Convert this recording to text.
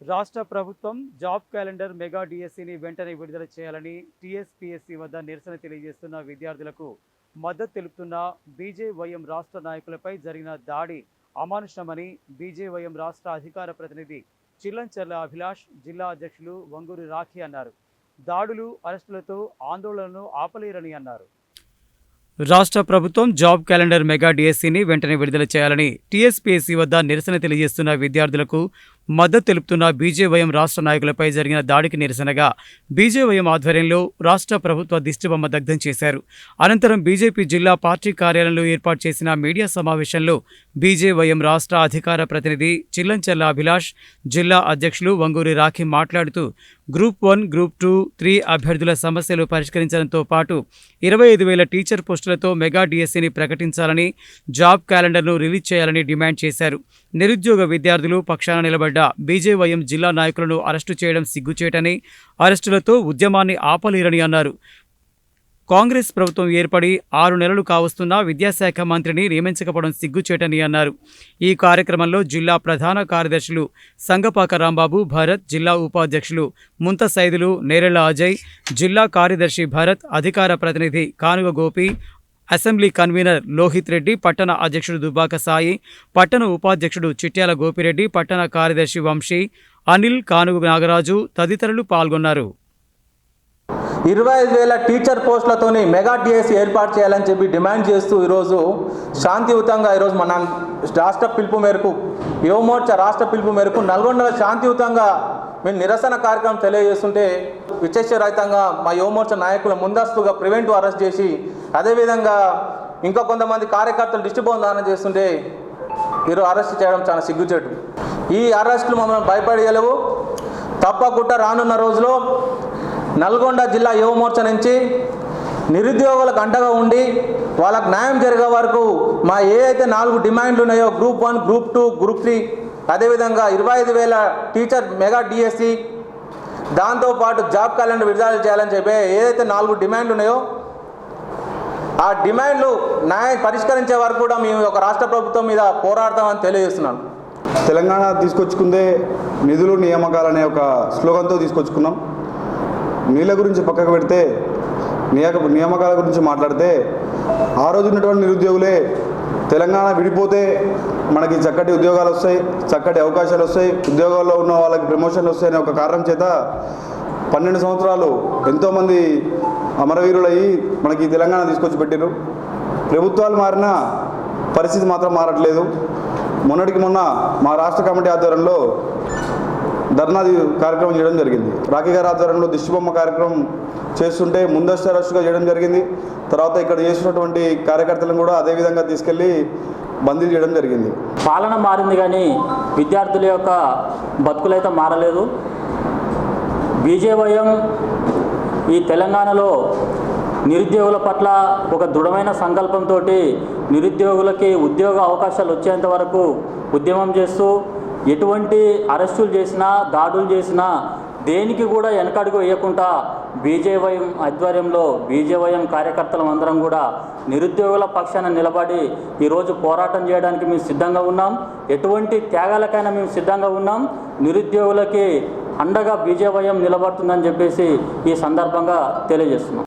రాష్ట్ర ప్రభుత్వం job calendar mega డిఎస్సిని వెంటనే విడుదల చేయాలని టీఎస్పీఎస్సీ వద్ద నిరసన తెలియజేస్తున్న విద్యార్థులకు మద్దతు తెలుపుతున్న బీజేవైఎం రాష్ట్ర నాయకులపై జరిగిన దాడి అమానుషమని బీజేవైఎం రాష్ట్ర అధికార ప్రతినిధి చిల్లంచెర్ల అభిలాష్ జిల్లా అధ్యక్షులు వంగూరి రాఖీ అన్నారు. దాడులు అరెస్టులతో ఆందోళనను ఆపలేరని అన్నారు. రాష్ట్ర ప్రభుత్వం జాబ్ క్యాలెండర్ మెగా డిఎస్సిని వెంటనే విడుదల చేయాలని టీఎస్పీఎస్సీ వద్ద నిరసన తెలియజేస్తున్న విద్యార్థులకు మద్దతు తెలుపుతున్న బీజేవైఎం రాష్ట్ర నాయకులపై జరిగిన దాడికి నిరసనగా బీజేవైఎం ఆధ్వర్యంలో రాష్ట్ర ప్రభుత్వ దిష్టిబొమ్మ దగ్ధం చేశారు. అనంతరం బీజేపీ జిల్లా పార్టీ కార్యాలయంలో ఏర్పాటు చేసిన మీడియా సమావేశంలో బీజేవైఎం రాష్ట్ర అధికార ప్రతినిధి చిల్లంచెల్ల అభిలాష్ జిల్లా అధ్యక్షులు వంగూరి రాఖీ మాట్లాడుతూ group one group two three అభ్యర్థుల సమస్యలు పరిష్కరించడంతో పాటు ఇరవై ఐదు వేల టీచర్ పోస్టులతో మెగా డిఎస్సిని ప్రకటించాలని జాబ్ క్యాలెండర్ను రిలీజ్ చేయాలని డిమాండ్ చేశారు. నిరుద్యోగ విద్యార్థులు పక్షాన నిలబడ్డ బీజేవైఎం జిల్లా నాయకులను అరెస్టు చేయడం సిగ్గుచేటని అరెస్టులతో ఉద్యమాన్ని ఆపలేరని అన్నారు. కాంగ్రెస్ ప్రభుత్వం ఏర్పడి ఆరు నెలలు కావస్తున్నా విద్యాశాఖ మంత్రిని నియమించకపోవడం సిగ్గుచేటని అన్నారు. ఈ కార్యక్రమంలో జిల్లా ప్రధాన కార్యదర్శులు సంగపాక రాంబాబు భరత్ జిల్లా ఉపాధ్యక్షులు ముంత సైదులు నేరెళ్ళ అజయ్ జిల్లా కార్యదర్శి భరత్ అధికార ప్రతినిధి కానుగ గోపి అసెంబ్లీ కన్వీనర్ లోహిత్ రెడ్డి పట్టణ అధ్యక్షుడు దుబాక సాయి పట్టణ ఉపాధ్యక్షుడు చిట్యాల గోపిరెడ్డి పట్టణ కార్యదర్శి వంశీ అనిల్ కానుగు నాగరాజు తదితరులు పాల్గొన్నారు. ఇరవై ఐదు వేల టీచర్ పోస్టులతోని మెగా డిఎస్సి ఏర్పాటు చేయాలని చెప్పి డిమాండ్ చేస్తూ ఈరోజు శాంతియుతంగా ఈరోజు మన రాష్ట్ర పిలుపు మేరకు యువమోర్చా రాష్ట్ర పిలుపు మేరకు నల్గొండలో శాంతియుతంగా మేము నిరసన కార్యక్రమం తెలియజేస్తుంటే విచక్షరహితంగా మా యువమోర్చా నాయకులు ముందస్తుగా ప్రివెంటివ్ అరెస్ట్ చేసి అదేవిధంగా ఇంకా కొంతమంది కార్యకర్తలు దిష్టిబోధం దానం చేస్తుంటే మీరు అరెస్ట్ చేయడం చాలా సిగ్గుచేటు. ఈ అరెస్టులు మమ్మల్ని భయపడగలవు తప్పకుండా రానున్న రోజులో నల్గొండ జిల్లా యువమోర్చ నుంచి నిరుద్యోగులకు అండగా ఉండి వాళ్ళకు న్యాయం జరిగే వరకు మా ఏ అయితే నాలుగు డిమాండ్లు ఉన్నాయో group one group two group three అదేవిధంగా ఇరవై ఐదు వేల టీచర్ మెగా డిఎస్సి దాంతోపాటు జాబ్ క్యాలెండర్ విడుదల చేయాలని చెప్పి ఏదైతే నాలుగు డిమాండ్లు ఉన్నాయో ఆ డిమాండ్లు న్యాయం పరిష్కరించే వరకు కూడా మేము ఒక రాష్ట్ర ప్రభుత్వం మీద పోరాడతామని తెలియజేస్తున్నాను. తెలంగాణ తీసుకొచ్చుకుందే నిధులు నియామకాలనే ఒక స్లోగన్తో తీసుకొచ్చుకున్నాం. నీళ్ళ గురించి పక్కకు పెడితే నియాక నియామకాల గురించి మాట్లాడితే ఆ రోజు ఉన్నటువంటి నిరుద్యోగులే తెలంగాణ విడిపోతే మనకి చక్కటి ఉద్యోగాలు వస్తాయి చక్కటి అవకాశాలు వస్తాయి ఉద్యోగాల్లో ఉన్న వాళ్ళకి ప్రమోషన్లు వస్తాయనే ఒక కారణం చేత పన్నెండు సంవత్సరాలు ఎంతోమంది అమరవీరులయ్యి మనకి తెలంగాణ తీసుకొచ్చి పెట్టారు ప్రభుత్వాలు మారినా పరిస్థితి మాత్రం మారట్లేదు. మొన్నటికి మొన్న మా రాష్ట్ర కమిటీ ఆధ్వర్యంలో ధర్నాది కార్యక్రమం చేయడం జరిగింది. రాఖీ గారి ఆధ్వర్యంలో దిష్టిబొమ్మ కార్యక్రమం చేస్తుంటే ముందస్తు అరెస్టుగా చేయడం జరిగింది. తర్వాత ఇక్కడ చేసినటువంటి కార్యకర్తలను కూడా అదే విధంగా తీసుకెళ్ళి బందీలు చేయడం జరిగింది. పాలన మారింది కానీ విద్యార్థుల యొక్క బతుకులైతే మారలేదు. బీజేవైఎం ఈ తెలంగాణలో నిరుద్యోగుల పట్ల ఒక దృఢమైన సంకల్పంతో నిరుద్యోగులకి ఉద్యోగ అవకాశాలు వచ్చేంత వరకు ఉద్యమం చేస్తూ ఎటువంటి అరెస్టులు చేసినా దాడులు చేసినా దేనికి కూడా వెనకడుగు వేయకుండా బీజేవైఎం ఆధ్వర్యంలో బీజేవైఎం కార్యకర్తలం అందరం కూడా నిరుద్యోగుల పక్షాన నిలబడి ఈరోజు పోరాటం చేయడానికి మేము సిద్ధంగా ఉన్నాం. ఎటువంటి త్యాగాలకైనా మేము సిద్ధంగా ఉన్నాం. నిరుద్యోగులకి అండగా బీజేవైఎం నిలబడుతుందని చెప్పేసి ఈ సందర్భంగా తెలియజేస్తున్నాం.